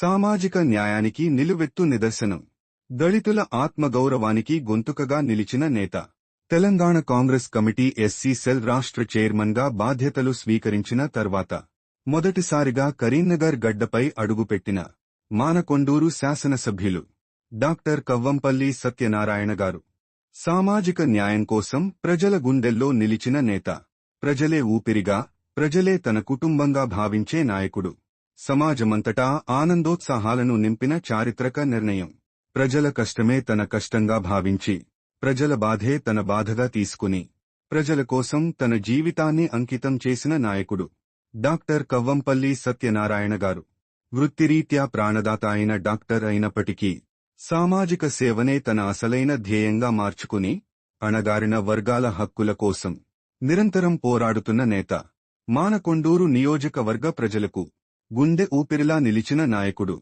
సామాజిక న్యాయానికి నిలువెత్తు నిదర్శనం. దళితుల ఆత్మగౌరవానికి గొంతుకగా నిలిచిన నేత. Telangana Congress committee SC cell రాష్ట్ర చైర్మన్గా బాధ్యతలు స్వీకరించిన తర్వాత మొదటిసారిగా కరీంనగర్ గడ్డపై అడుగుపెట్టిన మానకొండూరు శాసనసభ్యులు డాక్టర్ కవ్వంపల్లి సత్యనారాయణ గారు. సామాజిక న్యాయం కోసం ప్రజల గుండెల్లో నిలిచిన నేత. ప్రజలే ఊపిరిగా ప్రజలే తన కుటుంబంగా భావించే నాయకుడు. సమాజమంతటా ఆనందోత్సాహాలను నింపిన చారిత్రక నిర్ణయం. ప్రజల కష్టమే తన కష్టంగా భావించి ప్రజల బాధే తన బాధగా తీసుకుని ప్రజల కోసం తన జీవితాన్ని అంకితం చేసిన నాయకుడు. డాక్టర్ కవ్వంపల్లి సత్యనారాయణ గారు. వృత్తిరీత్యా ప్రాణదాత అయిన డాక్టర్ అయినప్పటికీ సామాజిక సేవనే తన అసలైన ధ్యేయంగా మార్చుకుని అణగారిన వర్గాల హక్కుల కోసం నిరంతరం పోరాడుతున్న నేత. మానకొండూరు నియోజకవర్గ ప్రజలకు గుండె ఊపిరిలా నిలిచిన నాయకుడు.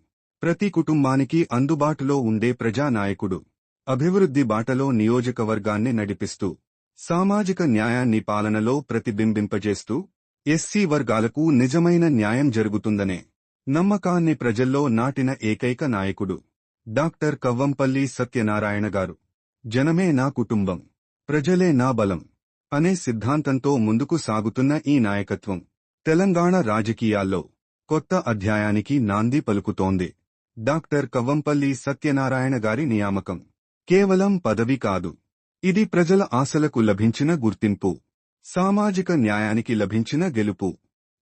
ప్రతి కుటుంబానికి అందుబాటులో ఉండే ప్రజానాయకుడు. అభివృద్ధి బాటలో నియోజకవర్గాన్ని నడిపిస్తూ సామాజిక న్యాయాన్ని పాలనలో ప్రతిబింబింపజేస్తూ ఎస్సీ వర్గాలకు నిజమైన న్యాయం జరుగుతుందనే నమ్మకాన్ని ప్రజల్లో నాటిన ఏకైక నాయకుడు. డాక్టర్ కవ్వంపల్లి సత్యనారాయణ గారు. జనమే నా కుటుంబం. ప్రజలే నా బలం. అనే సిద్ధాంతంతో ముందుకు సాగుతున్న ఈ నాయకత్వం తెలంగాణ రాజకీయాల్లో కొత్త అధ్యాయానికి నాంది పలుకుతోంది. డాక్టర్ కవ్వంపల్లి సత్యనారాయణ గారి నియామకం. కేవలం పదవి కాదు. ఇది ప్రజల ఆశలకు లభించిన గుర్తింపు. సామాజిక న్యాయానికి లభించిన గెలుపు.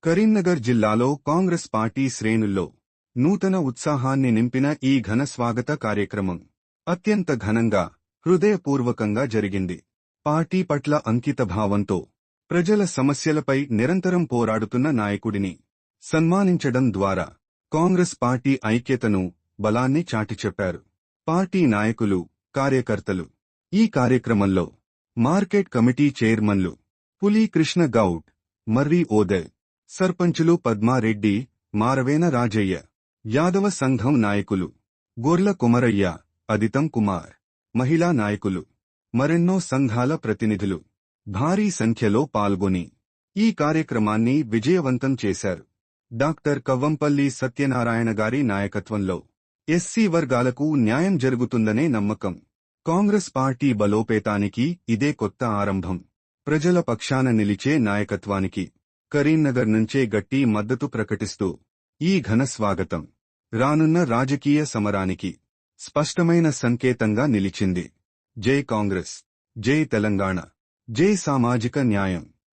కరీంనగర్ జిల్లాలో కాంగ్రెస్ పార్టీ శ్రేణుల్లో నూతన ఉత్సాహాన్ని నింపిన ఈ ఘన స్వాగత కార్యక్రమం అత్యంత ఘనంగా హృదయపూర్వకంగా జరిగింది. పార్టీ పట్ల అంకితభావంతో ప్రజల సమస్యలపై నిరంతరం పోరాడుతున్న నాయకుడిని సన్మానించడం ద్వారా కాంగ్రెస్ పార్టీ ఐక్యతను బలాన్ని చాటి చెప్పారు. పార్టీ నాయకులు కార్యకర్తలు. ఈ కార్యక్రమంలో మార్కెట్ కమిటీ చైర్మన్లు పులి కృష్ణ గౌడ్ మర్రి ఓదయ్ సర్పంచులు పద్మారెడ్డి మారవేన రాజయ్య యాదవ సంఘం నాయకులు గొర్ల కుమరయ్య అదితం కుమార్ మహిళా నాయకులు మరెన్నో సంఘాల ప్రతినిధులు భారీ సంఖ్యలో పాల్గొని ఈ కార్యక్రమాన్ని విజయవంతం చేశారు. డాక్టర్ కవ్వంపల్లి సత్యనారాయణ గారి నాయకత్వంలో ఎస్సీ వర్గాలకు న్యాయం జరుగుతుందనే నమ్మకం. కాంగ్రెస్ పార్టీ బలోపేతానికి ఇదే కొత్త ఆరంభం. ప్రజల పక్షాన నిలిచే నాయకత్వానికి కరీంనగర్ నుంచే గట్టి మద్దతు ప్రకటిస్తూ ఈ ఘన స్వాగతం. రానున్న రాజకీయ సమరానికి స్పష్టమైన సంకేతంగా నిలిచింది. జై కాంగ్రెస్ జై తెలంగాణ జై సామాజిక న్యాయం.